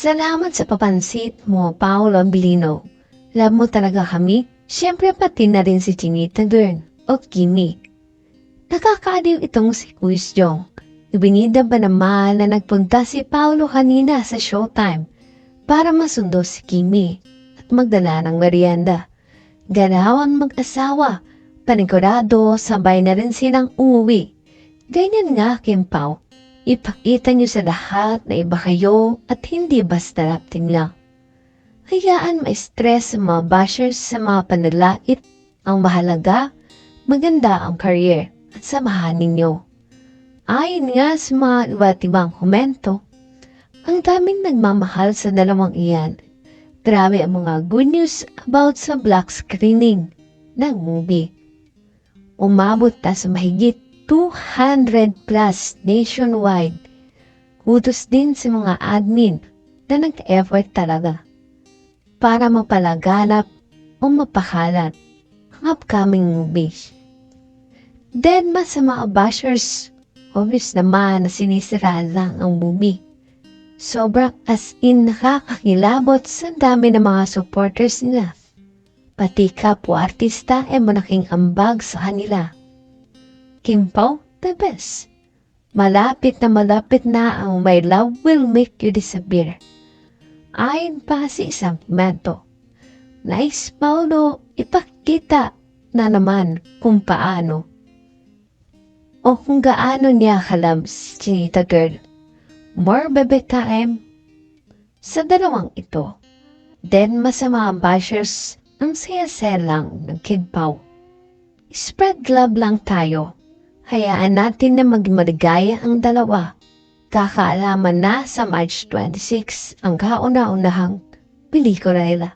Salamat sa papansit mo, Paolo Abilino. Love mo talaga kami. Siyempre pati na rin si Chinita Girl o Kimi. Nakakaaliw itong si Quiz Jong. Ibinida ba naman na nagpunta si Paolo kanina sa showtime para masundo si Kimi at magdala ng merienda. Ganawan mag-asawa, panigurado, sabay na rin silang umuwi. Ganyan nga, Kim Pao. Ipakita niyo sa lahat na iba kayo at hindi basta rapting lang. Hayaan ma-stress sa mga bashers sa mga panalait. Ang mahalaga, maganda ang career at samahan ninyo. Ayon nga sa mga iba't ibang komento, ang daming nagmamahal sa dalawang iyan. Grabe ang mga good news about sa black screening ng movie. Umabot na sa mahigit 200 plus nationwide. Kudos din sa mga admin na nag-effort talaga para mapalaganap o mapakalat ang upcoming movies. Then mas sa mga bashers, obvious naman na sinisira lang ang movie. Sobrang as in nakakakilabot sa dami ng mga supporters nila. Pati kapwa artista ay malaking ambag sa kanila. Kim Pao, the best. Malapit na malapit na ang My Love Will Make You Disappear. Ayon pa sa isang komento. Nice, Paulo, ipakita na naman kung paano o kung gaano niya kalabs Chinita Girl. More bebe time sa dalawang ito. Then masama ang bashers ang saya-saya lang ng Kid Pao. Spread love lang tayo. Hayaan natin na magmaligaya ang dalawa. Kakaalaman na sa March 26 ang kauna-unahang pelikula nila.